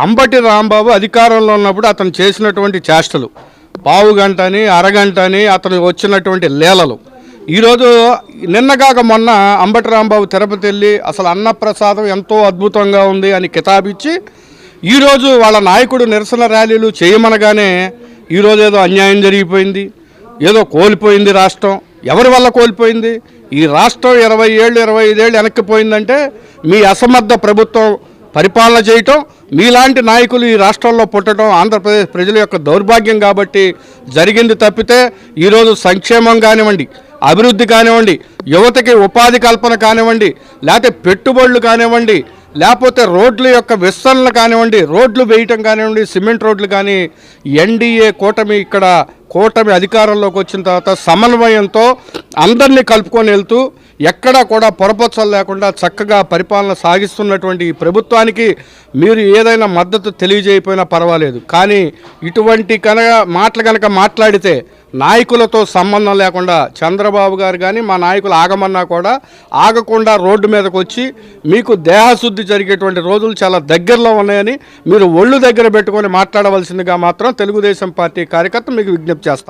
అంబటి రాంబాబు అధికారంలో ఉన్నప్పుడు అతను చేసినటువంటి చేష్టలు. పావు గంట అని అరగంట అని అతను వచ్చినటువంటి లీలలు. ఈరోజు నిన్నగాక మొన్న అంబటి రాంబాబు తిరుపతి వెళ్ళి అసలు అన్నప్రసాదం ఎంతో అద్భుతంగా ఉంది అని కితాబిచ్చి ఈరోజు వాళ్ళ నాయకుడు నిరసన ర్యాలీలు చేయమనగానే ఈరోజు ఏదో అన్యాయం జరిగిపోయింది ఏదో కోల్పోయింది రాష్ట్రం. ఎవరి వల్ల కోల్పోయింది? ఈ రాష్ట్రం ఇరవై ఏళ్ళు ఇరవై ఐదేళ్ళు వెనక్కిపోయిందంటే మీ అసమర్థ ప్రభుత్వం పరిపాలన చేయటం మీలాంటి నాయకులు ఈ రాష్ట్రంలో పుట్టడం ఆంధ్రప్రదేశ్ ప్రజల యొక్క దౌర్భాగ్యం కాబట్టి జరిగింది తప్పితే ఈరోజు సంక్షేమం కానివ్వండి అభివృద్ధి కానివ్వండి యువతకి ఉపాధి కల్పన కానివ్వండి లేకపోతే పెట్టుబడులు కానివ్వండి లేకపోతే రోడ్ల యొక్క విస్తరణ కానివ్వండి రోడ్లు వేయటం కానివ్వండి సిమెంట్ రోడ్లు కానీ ఎన్డీఏ కూటమి ఇక్కడ కూటమి అధికారంలోకి వచ్చిన తర్వాత సమన్వయంతో అందరినీ కలుపుకొని వెళ్తూ ఎక్కడా కూడా పొరపచ్చలు లేకుండా చక్కగా పరిపాలన సాగిస్తున్నటువంటి ఈ ప్రభుత్వానికి మీరు ఏదైనా మద్దతు తెలియజేయపోయినా పర్వాలేదు. కానీ ఇటువంటి కనుక మాటలు కనుక మాట్లాడితే నాయకులతో సంబంధం లేకుండా చంద్రబాబు గారు కానీ మా నాయకులు ఆగమన్నా కూడా ఆగకుండా రోడ్డు మీదకు వచ్చి మీకు దేహశుద్ధి జరిగేటువంటి రోజులు చాలా దగ్గరలో ఉన్నాయని మీరు ఒళ్ళు దగ్గర పెట్టుకొని మాట్లాడవలసిందిగా మాత్రం తెలుగుదేశం పార్టీ కార్యకర్త మీకు విజ్ఞప్తి చేస్తాం